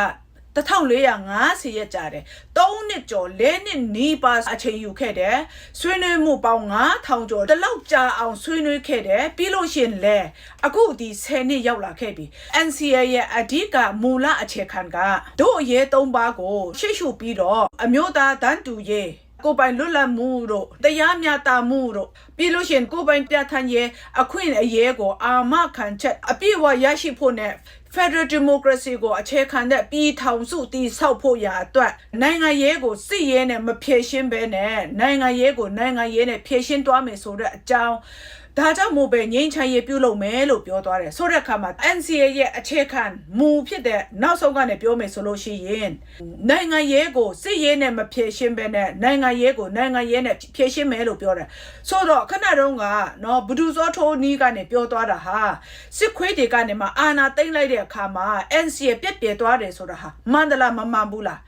1450ရက်ကြာတယ်3နှစ်ကျော်4နှစ်နီးပါးအချိန်ယူခဲ့တယ်ဆွေးနွေးမှုပေါင်း9000ကျော်တလောက်ကြာအောင်ဆွေးနွေးခဲ့တယ်ပြီးလို့ရှိရင်လဲအခုဒီ10နှစ်ရောက်လာခဲ့ပြီ NCA ရဲ့အဓိကမူလအခြေခံကတို့အရေး၃ပါးကိုရှေ့ရှုပြီးတော့အမျိုးသားတန်းတူရေးကိုယ်ပိုင်လွတ်လပ်မှုတို့တရားမျှတမှုတို့ပြီးလို့ရှိရင်ကိုယ်ပိုင်ပြဋ္ဌာန်းရေးအခွင့်အရေးကိုအာမခံချက်အပြည့်အဝရရှိဖို့နဲ့ Federal Democracy ကိုအခြေခံတဲ့ပြည်ထောင်စုတည်ဆောက်ဖို့ရာအတွက်နိုင်ငံရေးကိုစစ်ရေးနဲ့မဖြည့်ရှင်းဘဲနဲ့နိုင်ငံရေးကိုနိုင်ငံရေးနဲ့ဖြည့်ရှင်းသွားမယ်ဆိုတဲ့အကြောင်း ဒါကြောင့်မို့ပဲငိမ့်ချမ်းရေးပြုလုပ်မယ်လို့ပြောသွားတယ်ဆိုတဲ့အခါမှာ NCA ရဲ့အခြေခံမူဖြစ်တဲ့နောက်ဆုံးကနေပြောမယ်ဆိုလို့ရှိရင်နိုင်ငံရေးကိုစစ်ရေးနဲ့မဖြည့်ရှင်းဘဲနဲ့နိုင်ငံရေးကိုနိုင်ငံရေးနဲ့ဖြည့်ရှင်းမယ်လို့ပြောတယ်ဆိုတော့ခဏတုန်းကနော်ဘဒူဇောထိုးနီးကနေပြောသွားတာဟာစစ်ခွေးတွေကနေမှအာနာသိမ့်လိုက်တဲ့အခါမှာ NCA ပြက်ပြဲသွားတယ်ဆိုတာဟာမန္တလာမမှန်ဘူးလား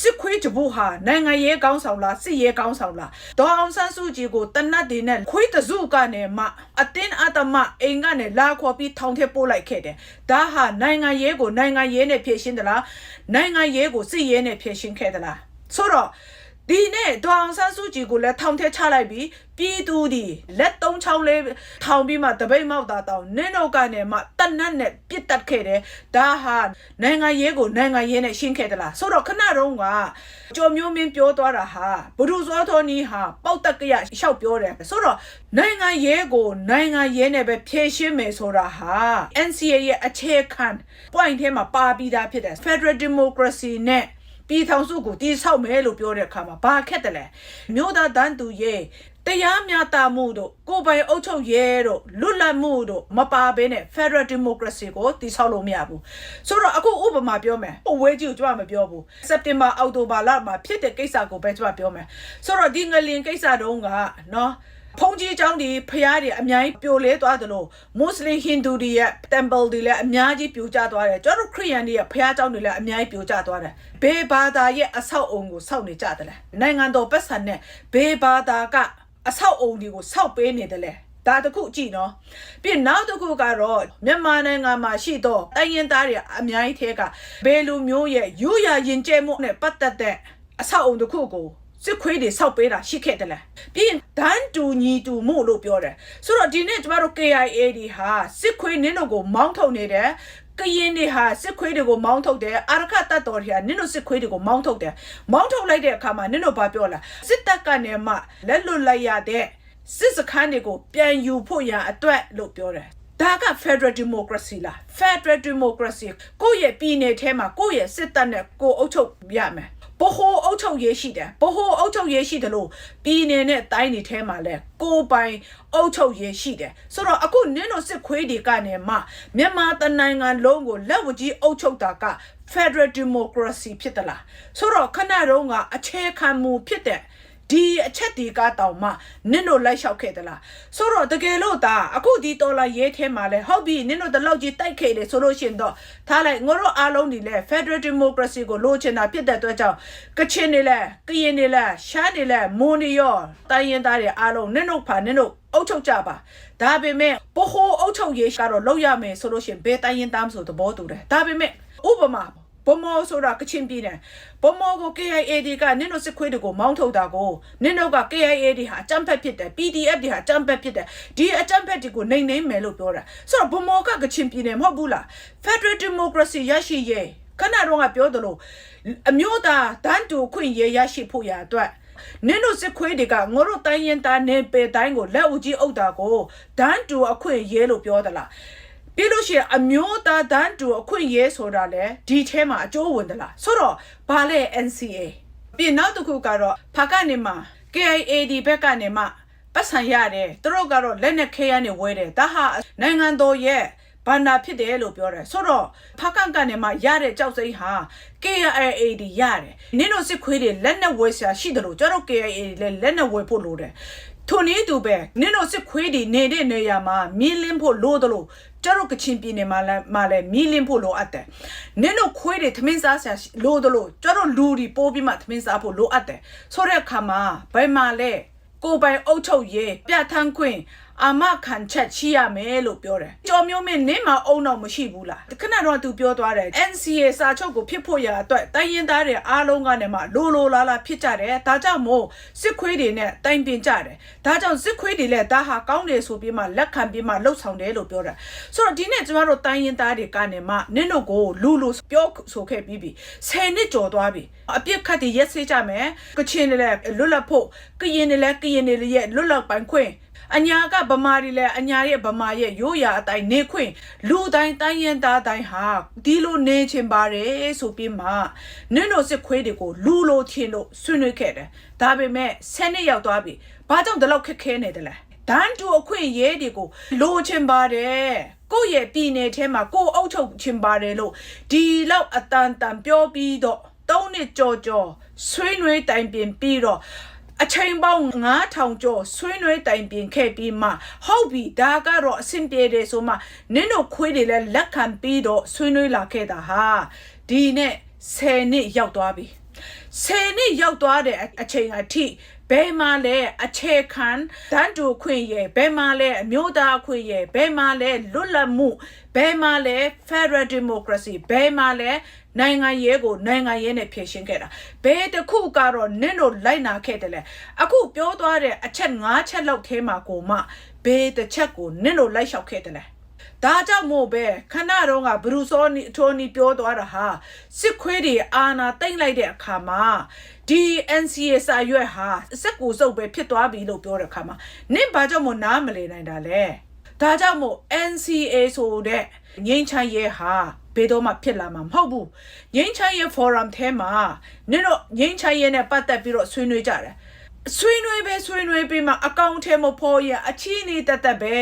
စစ်ခွေးကြဘူးဟာနိုင်ငံရေးကောင်းဆောင်လားစစ်ရေးကောင်းဆောင်လားဒေါ်အောင်ဆန်းစုကြည်ကိုတနတ်တွေနဲ့ခွေးတစုကနေမှအတင်းအတမအိမ်ကနေလာခေါ်ပြီးထောင်ထဲပို့လိုက်ခဲ့တယ်ဒါဟာနိုင်ငံရေးကိုနိုင်ငံရေးနဲ့ဖြည့်ရှင်းသလားနိုင်ငံရေးကိုစစ်ရေးနဲ့ဖြည့်ရှင်းခဲ့သလားဆိုတော့ ဒီနဲ့ဒေါအောင်ဆန်းစုကြည်ကိုလည်းထောင်ထဲချလိုက်ပြီးပြည်သူဒီလက်သုံးချောင်းလေးထောင်ပြီးမှတပိတ်မောက်တာတောင်းနင်းတော့ကနေမှတနတ်နဲ့ပြစ်တက်ခဲ့တယ်ဒါဟာနိုင်ငံရေးကိုနိုင်ငံရေးနဲ့ရှင်းခဲ့သလားဆိုတော့ခဏတုန်းကကြော်မျိုးမင်းပြောသွားတာဟာဘဒုဇောသောနီဟာပေါက်တက်ကရရှောက်ပြောတယ်ဆိုတော့နိုင်ငံရေးကိုနိုင်ငံရေးနဲ့ပဲဖြည့်ရှင်းမယ်ဆိုတာဟာ NCA ရဲ့အခြေခံ point ထဲမှာပါပြီးသားဖြစ်တယ် Federal Democracy နဲ့ ပြည်ထောင်စုကိုတည်ဆောက်မယ်လို့ပြောတဲ့အခါမှာဘာခက်တယ်လဲမြို့သားတန်းတူရဲ့တတရားမျှတမှုတို့ကိုယ်ပိုင်အုပ်ချုပ်ရဲတို့လွတ်လပ်မှုတို့မပါဘဲနဲ့ Federal Democracy ကိုတည်ဆောက်လို့မရဘူးဆိုတော့အခုဥပမာပြောမယ်ဟိုဝဲကြီးကိုကျွန်မမပြောဘူးစက်တင်ဘာအောက်တိုဘာလမှာဖြစ်တဲ့ကိစ္စကိုပဲကျွန်မပြောမယ်ဆိုတော့ဒီငလင်ကိစ္စတုန်းကနော် ဖုန်ကြီးเจ้าတွေဖျားတွေအများကြီးပြိုလဲသွားတယ်လို့မွတ်စလင်ဟိန္ဒူတွေရဲ့ temple တွေလည်းအများကြီးပြိုကျသွားတယ်ကျွန်တော်တို့ခရိယန်တွေရဲ့ဖျားเจ้าတွေလည်းအများကြီးပြိုကျသွားတယ်ဘေးဘာသာရဲ့အဆောက်အုံကိုစောက်နေကြတယ်လေနိုင်ငံတော်ပတ်စံနဲ့ဘေးဘာသာကအဆောက်အုံတွေကိုစောက်ပေးနေတယ်လေဒါတခုကြည့်နော်ပြီးရင်နောက်တစ်ခုကတော့မြန်မာနိုင်ငံမှာရှိတော့တိုင်းရင်းသားတွေအများကြီးထဲကဘယ်လူမျိုးရဲ့ယူရရင်ကျဲမှုနဲ့ပတ်သက်တဲ့အဆောက်အုံတစ်ခုကို စစ်ခွေးတွေစောက်ပေးတာရှိခဲ့တယ်လေပြီးရင်ဒန်းတူညီတူမှုလို့ပြောတယ်ဆိုတော့ဒီနေ့ကျမတို့ KIA တွေဟာစစ်ခွေးနင်းတို့ကိုမောင်းထုတ်နေတယ်ကရင်တွေဟာစစ်ခွေးတွေကိုမောင်းထုတ်တယ်အာရခတတ်တော်တွေဟာနင်းတို့စစ်ခွေးတွေကိုမောင်းထုတ်တယ်မောင်းထုတ်လိုက်တဲ့အခါမှာနင်းတို့ဘာပြောလဲစစ်တပ်ကနေမှလက်လွတ်လိုက်ရတဲ့စစ်စခန်းတွေကိုပြန်ယူဖို့ရန်အတွက်လို့ပြောတယ်ဒါက Federal Democracy လား Federal Democracy ကိုယ့်ရဲ့ပြည်နယ်ထဲမှာကိုယ့်ရဲ့စစ်တပ်နဲ့ကိုယ်အုပ်ချုပ်ရမယ် ဘဟိုအုပ်ချုပ်ရေးရှိတယ်ဘဟိုအုပ်ချုပ်ရေးရှိတယ်လို့ပြည်နယ်နဲ့တိုင်းတွေထဲမှာလဲကိုယ်ပိုင်အုပ်ချုပ်ရေးရှိတယ်ဆိုတော့အခုနင်းတို့စစ်ခွေးတွေကနေမှမြန်မာတနိုင်ငံလုံးကိုလက်ဝကြီးအုပ်ချုပ်တာက Federal Democracy ဖြစ်သလားဆိုတော့ခဏတုန်းကအခြေခံမူဖြစ်တဲ့ ဒီအချက်ဒီကတောင်မှနင့်တို့လိုက်လျှောက်ခဲ့သလားဆိုတော့တကယ်လို့ဒါအခုဒီတော်လာရေးထဲမှာလဲဟုတ်ပြီနင့်တို့တလောက်ကြီးတိုက်ခဲ့တယ်ဆိုလို့ရှရင်တော့ထားလိုက်ငါတို့အားလုံးဒီလဲ Federal Democracy ကိုလိုချင်တာဖြစ်တဲ့အတွက်ကြောင့်ကချင်နေလဲကရင်နေလဲရှားနေလဲမွန်နေရောတိုင်းရင်သားတွေအားလုံးနင့်တို့ဖာနင့်တို့အုပ်ချုပ်ကြပါဒါပေမဲ့ဘဟိုအုပ်ချုပ်ရေးကတော့လောက်ရမယ်ဆိုလို့ရှရင်ဘယ်တိုင်းရင်သားမဆိုသဘောတူတယ်ဒါပေမဲ့ဥပမာ ဘမောဆိုတာကချင်ပြည်နယ်ဘမောကို KIAD ကနင်တို့စစ်ခွေးတွေကိုမောင်းထုတ်တာကိုနင်တို့က KIAD ဟာအကြမ်းဖက်ဖြစ်တယ် PDF တွေဟာအကြမ်းဖက်ဖြစ်တယ်ဒီအကြမ်းဖက်တွေကိုနှိမ်နှင်းမယ်လို့ပြောတာဆိုတော့ဘမောကကချင်ပြည်နယ်မဟုတ်ဘူးလား Federal Democracy ရရှိရေးခဏတော့ကပြောသလိုအမျိုးသားတန်းတူခွင့်ရရရှိဖို့ရအတွက်နင်တို့စစ်ခွေးတွေကငါတို့တိုင်းရင်သားနေပေတိုင်းကိုလက်ဦးကြီးအုပ်တာကိုဒန်းတူအခွင့်ရဲလို့ပြောသလား ပြီးလို့ရှိရင်အမျိုးသားတန်းတူအခွင့်ရဲဆိုတာလေဒီထဲမှာအကျိုးဝင်သလားဆိုတော့ဘာလဲ NCA ပြီးနောက်တစ်ခုကတော့ဖာကနေမှာ KIAD ဘက်ကနေမှပတ်စံရတယ်သူတို့ကတော့လက်နဲ့ခဲရနေဝဲတယ်ဒါဟာနိုင်ငံတော်ရဲ့ဘာနာဖြစ်တယ်လို့ပြောတယ်ဆိုတော့ဖကန်ကနေမှရတဲ့ကြောက်စိမ့်ဟာ KIAD ရတယ်နင်းတို့စစ်ခွေးတွေလက်နဲ့ဝဲဆရာရှိတယ်လို့ကျွန်တော် KIAD လည်းလက်နဲ့ဝဲဖို့လိုတယ် ထိုနည်းတူပဲနင်းတို့စစ်ခွေးတွေနေတဲ့နေရာမှာမြင်းလင်းဖို့လိုတယ်လို့ကျတော့ကချင်ပြည်နယ်မှာလည်းမှာလည်းမြင်းလင်းဖို့လိုအပ်တယ်နင်းတို့ခွေးတွေသမင်းစားဆရာလိုတယ်လို့ကျတော့လူတွေပိုးပြီးမှသမင်းစားဖို့လိုအပ်တယ်ဆိုတဲ့အခါမှာဘယ်မှာလဲကိုပိုင်အုပ်ချုပ်ရေးပြဋ္ဌာန်းခွင့် အာမခံချက်ရှိရမယ်လို့ပြောတယ်။ကြော်မျိုးမင်းနင်းမအုံတော့မရှိဘူးလား။ခဏတော့သူပြောသွားတယ် NCA စာချုပ်ကိုဖြစ်ဖို့ရအတွက်တိုင်းရင်းသားတွေအားလုံးကနေမှလိုလိုလားလားဖြစ်ကြတယ်။ဒါကြောင့်မို့စစ်ခွေးတွေနဲ့တိုင်ပင်ကြတယ်။ဒါကြောင့်စစ်ခွေးတွေလည်းဒါဟာကောင်းတယ်ဆိုပြီးမှလက်ခံပြီးမှလှုပ်ဆောင်တယ်လို့ပြောတာ။ဆိုတော့ဒီနေ့ကျမတို့တိုင်းရင်းသားတွေကနေမှနင်းတို့ကိုလူလူပြောဆိုခဲ့ပြီးပြီ။ဆယ်နှစ်ကျော်သွားပြီ။အပြစ်ခတ်တွေရက်စေးကြမယ်။ကချင်တွေလည်းလွတ်လပ်ဖို့ကရင်တွေလည်းကရင်တွေရဲ့လွတ်လပ်ပိုင်ခွင့် အညာကဗမာတွေလည်းအညာရဲ့ဗမာရဲ့ရိုးရာအတိုင်းနေခွင့်လူတိုင်းတိုင်းရင်သားတိုင်းဟာဒီလိုနေချင်ပါတယ်ဆိုပြီးမှနင့်တို့စစ်ခွေးတွေကိုလူလိုချင်လို့ဆွေးနွေးခဲ့တယ်ဒါပေမဲ့ဆယ်နှစ်ရောက်သွားပြီဘာကြောင့်ဒီလောက်ခက်ခဲနေတယ်လဲဒန်းတူအခွင့်ရေးတွေကိုလိုချင်ပါတယ်ကိုယ့်ရဲ့ပြည်နယ်ထဲမှာကိုယ်အုပ်ချုပ်ချင်ပါတယ်လို့ဒီလောက်အတန်တန်ပြောပြီးတော့သုံးနှစ်ကြော်ကြော်ဆွေးနွေးတိုင်ပင်ပြီးတော့ အချိန်ပေါင်း9000ကျော်ဆွေးနွေးတိုင်ပင်ခဲ့ပြီးမှဟုတ်ပြီဒါကတော့အဆင်ပြေတယ်ဆိုမှနင်းတို့ခွေးတွေလည်းလက်ခံပြီးတော့ဆွေးနွေးလာခဲ့တာဟာဒီနဲ့10နှစ်ရောက်သွားပြီ10နှစ်ရောက်သွားတဲ့အချိန်အထိ ဘယ်မှာလဲအခြေခံတန်တူခွင့်ရဲ့ဘယ်မှာလဲအမျိုးသားခွင့်ရဲ့ဘယ်မှာလဲလွတ်လပ်မှုဘယ်မှာလဲ Federal Democracy ဘယ်မှာလဲနိုင်ငံရေးကိုနိုင်ငံရေးနဲ့ဖြည့်ရှင်းခဲ့တာဘယ်တစ်ခုကတော့နင့်တို့လိုက်နာခဲ့တယ်လဲအခုပြောသွားတဲ့အချက်၅ချက်လောက်ထဲမှာကိုမှဘယ်တစ်ချက်ကိုနင့်တို့လိုက်လျှောက်ခဲ့တယ်လဲဒါကြောင့်မို့ပဲခဏတော့ကဘရူစောနီအထိုးနီပြောသွားတာဟာစစ်ခွေးတွေအာနာတိမ့်လိုက်တဲ့အခါမှာ ဒီ NCA စာရွက်ဟာစက်ကူစုပ်ပဲဖြစ်သွားပြီလို့ပြောတဲ့အခါမှာနင့်ဘာကြောင့်မို့နားမလည်နိုင်တာလဲဒါကြောင့်မို့ NCA ဆိုတဲ့ငိမ့်ချမ်းရဲ့ဟာဘယ်တော့မှဖြစ်လာမှာမဟုတ်ဘူးငိမ့်ချမ်းရဲ့ forum ထဲမှာနင်တို့ငိမ့်ချမ်းရဲ့နဲ့ပတ်သက်ပြီးတော့ဆွေးနွေးကြတယ်ဆွေးနွေးပဲဆွေးနွေးပြီးမှအကောင့်ထဲမဖော်ရအချီးနေတတ်တတ်ပဲ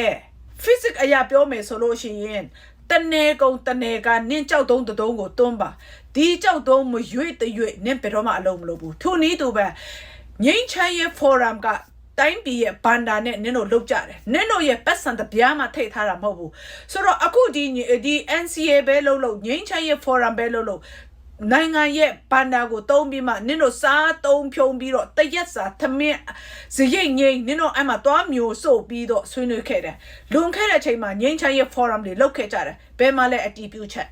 physics အရာပြောမယ်ဆိုလို့ရှိရင်တနေကုံတနေကနင်းကြောက်တုံးတုံးကိုတွန်းပါ ဒီကြောက်တုံးမရွေ့တရွေ့နင်းဘယ်တော့မှအလုံးမလုပ်ဘူးသူနီးသူပဲငိမ့်ချမ်းရဲ့ forum ကတိုင်းပြည်ရဲ့ဘန်ဒါနဲ့နင်းတို့လုတ်ကြတယ်နင်းတို့ရဲ့ပတ်စံတပြားမှထိတ်ထားတာမဟုတ်ဘူးဆိုတော့အခုဒီဒီ NCA ပဲလုံးလုံးငိမ့်ချမ်းရဲ့ forum ပဲလုံးလုံးနိုင်ငံရဲ့ဘန်ဒါကိုတုံးပြီးမှနင်းတို့စားတုံးဖြုံပြီးတော့တရက်စာသမင်းစရိတ်ငိမ့်နင်းတို့အဲ့မှာသွားမျိုးစို့ပြီးတော့ဆွေးနွေးခဲ့တယ်လွန်ခဲ့တဲ့အချိန်မှာငိမ့်ချမ်းရဲ့ forum တွေလုပ်ခဲ့ကြတယ်ဘယ်မှာလဲအတီးပြုချက်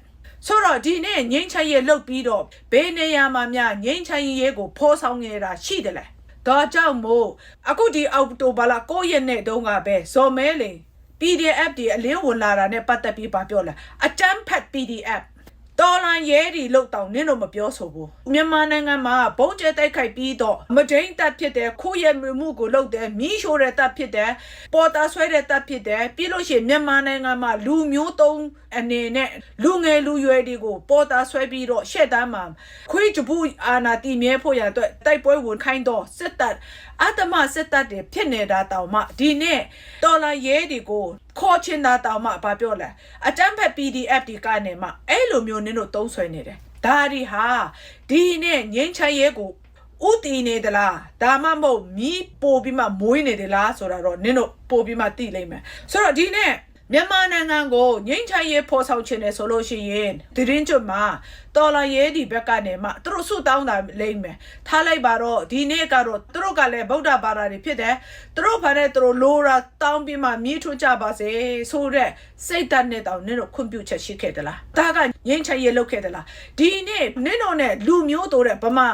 ဆိုတော့ဒီနေ့ငိမ့်ချမ်းရဲ့လုတ်ပြီးတော့ဘယ်နေရာမှာများငိမ့်ချမ်းရဲ့ကိုဖော်ဆောင်နေတာရှိတယ်လဲဒါကြောင့်မို့အခုဒီအောက်တိုဘာလ9ရက်နေ့တုန်းကပဲဇော်မဲလင် PDF တွေအလင်းဝင်လာတာနဲ့ပတ်သက်ပြီးပါပြောလာအတမ်းဖတ် PDF တော်လန်ရဲဒီလို့တောင်နင်းတော့မပြောဆိုဘူးမြန်မာနိုင်ငံမှာဘုံကျဲတိုက်ခိုက်ပြီးတော့မဒိန်တပ်ဖြစ်တဲ့ခိုးရမြမှုကိုလုပ်တယ်မီးရှို့တဲ့တပ်ဖြစ်တယ်ပေါ်တာဆွဲတဲ့တပ်ဖြစ်တယ်ပြီးလို့ရှိရင်မြန်မာနိုင်ငံမှာလူမျိုးသုံးအနေနဲ့လူငယ်လူရွယ်တွေကိုပေါ်တာဆွဲပြီးတော့ရှက်တမ်းမှာခွေးကြပူအာနာတီမြဲဖို့ရန်အတွက်တိုက်ပွဲဝင်ခိုင်းတော့စစ်တပ်အတ္တမစစ်တပ်တွေဖြစ်နေတာတောင်မှဒီနေ့တော်လန်ရဲတွေကို ခေါ်ချင်တာတောင်မှဘာပြောလဲအတမ်းဖက် PDF ဒီကနေမှအဲ့လိုမျိုးနင်းတို့သုံးဆွဲနေတယ်ဒါဒီဟာဒီနေ့ငင်းချရဲကိုဥတီနေသလားဒါမှမဟုတ်မီးပို့ပြီးမှမွေးနေတယ်လားဆိုတာတော့နင်းတို့ပို့ပြီးမှသိလိမ့်မယ်ဆိုတော့ဒီနေ့ မြန်မာနိုင်ငံကိုငိမ့်ချရေးဖော်ဆောင်ခြင်းနဲ့ဆိုလို့ရှိရင်တရင်ကျွတ်မှာတော်လာရဲဒီဘက်ကနေမှသူတို့ဆုတောင်းတာလိမ့်မယ်ထားလိုက်ပါတော့ဒီနေ့ကတော့သူတို့ကလည်းဗုဒ္ဓဘာသာတွေဖြစ်တယ်သူတို့ဘာနဲ့သူတို့လိုရာတောင်းပြီးမှမြည်ထွကြပါစေဆိုတဲ့စိတ်ဓာတ်နဲ့တောင်းနင်းတို့ခွင့်ပြုချက်ရှိခဲ့သလားဒါကငိမ့်ချရေးလုပ်ခဲ့သလားဒီနေ့နင်းတို့နဲ့လူမျိုးတို့တဲ့ဗမာ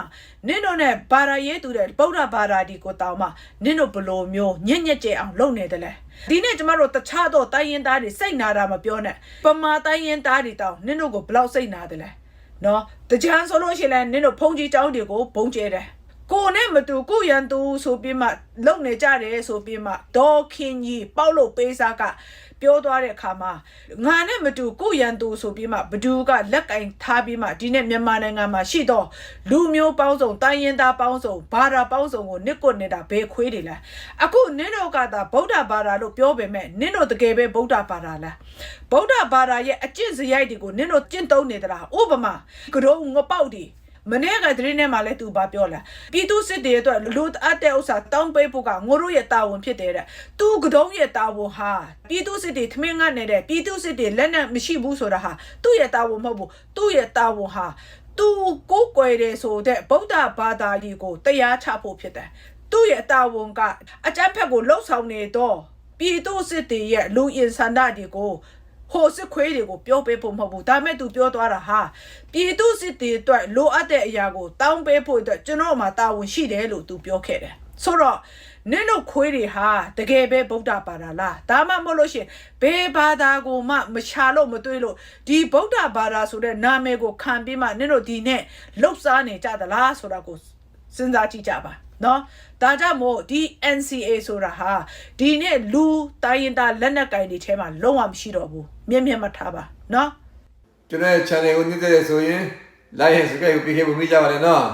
နင်းတို့နဲ့ဘာသာရေးတူတဲ့ဗုဒ္ဓဘာသာဒီကိုတောင်းမှနင်းတို့ဘလိုမျိုးညက်ညက်ကြဲအောင်လုပ်နေတယ်လဲ ဒီနေ့ကျမတို့တခြားသောတိုင်းရင်သားတွေစိတ်နာတာမပြောနဲ့ပမာတိုင်းရင်သားတွေတောင်းနင်းတို့ကိုဘလောက်စိတ်နာတယ်လဲနော်တကြံဆိုလို့ရှိရင်လည်းနင်းတို့ဖုန်ကြီးကျောင်းတွေကိုဘုံကျဲတယ်ကိုနဲ့မတူကိုရန်သူဆိုပြီးမှလုံနေကြတယ်ဆိုပြီးမှဒေါ်ခင်ကြီးပေါက်လို့ပေးစားက ပြောသွားတဲ့အခါမှာငါနဲ့မတူကိုရန်သူဆိုပြီးမှဘဒူကလက်ကင်ထားပြီးမှဒီနေ့မြန်မာနိုင်ငံမှာရှိတော့လူမျိုးပေါင်းစုံတိုင်းရင်သားပေါင်းစုံဘာသာပေါင်းစုံကိုနစ်ကွနေတာဘယ်ခွေးတွေလဲအခုနင်းတို့ကသာဗုဒ္ဓဘာသာလို့ပြောပေမဲ့နင်းတို့တကယ်ပဲဗုဒ္ဓဘာသာလားဗုဒ္ဓဘာသာရဲ့အကျင့်စရိုက်တွေကိုနင်းတို့ကျင့်သုံးနေသလားဥပမာကတော့ငပေါက်ဒီ မနေ့ကတရင်ထဲမှာလဲသူဘာပြောလဲပြည်သူစစ်တွေအတွက်လူအပ်တဲ့ဥစ္စာတောင်းပေးဖို့ကငိုတို့ရဲ့တာဝန်ဖြစ်တယ်တဲ့သူကတုံးရဲ့တာဝန်ဟာပြည်သူစစ်တွေထမင်းငတ်နေတဲ့ပြည်သူစစ်တွေလက်နက်မရှိဘူးဆိုတာဟာသူ့ရဲ့တာဝန်မဟုတ်ဘူးသူ့ရဲ့တာဝန်ဟာသူကိုယ်ကွယ်တယ်ဆိုတဲ့ဗုဒ္ဓဘာသာကြီးကိုတရားချဖို့ဖြစ်တယ်သူ့ရဲ့တာဝန်ကအကြမ်းဖက်ကိုလှုပ်ဆောင်နေတော့ပြည်သူစစ်တွေရဲ့လူအင်ဆန္ဒတွေကို ဟိုစစ်ခွေးတွေကိုပြောပေးဖို့မဟုတ်ဘူးဒါမဲ့သူပြောသွားတာဟာပြည်သူစစ်တွေအတွက်လိုအပ်တဲ့အရာကိုတောင်းပေးဖို့အတွက်ကျွန်တော်မှာတာဝန်ရှိတယ်လို့သူပြောခဲ့တယ်ဆိုတော့နင့်တို့ခွေးတွေဟာတကယ်ပဲဗုဒ္ဓဘာသာလားဒါမှမဟုတ်လို့ရှရင်ဘယ်ဘာသာကိုမှမချလို့မတွေးလို့ဒီဗုဒ္ဓဘာသာဆိုတဲ့နာမည်ကိုခံပြီးမှနင့်တို့ဒီနဲ့လှုပ်ရှားနေကြသလားဆိုတာကိုစဉ်းစားကြည့်ကြပါ နော်ဒါကြောင့်မို့ဒီ NCA ဆိုတာဟာဒီနေ့လူတိုင်းရင်သားလက်နက်ကင်တွေထဲမှာလုံးဝမရှိတော့ဘူးမြင့်မြတ်မထားပါနော်ကျွန်တော်ရဲ့ channel ကိုညွှန်တဲ့ဆိုရင် like and subscribe ကိုပြီးခဲ့ဖို့မိကြပါနဲ့နော်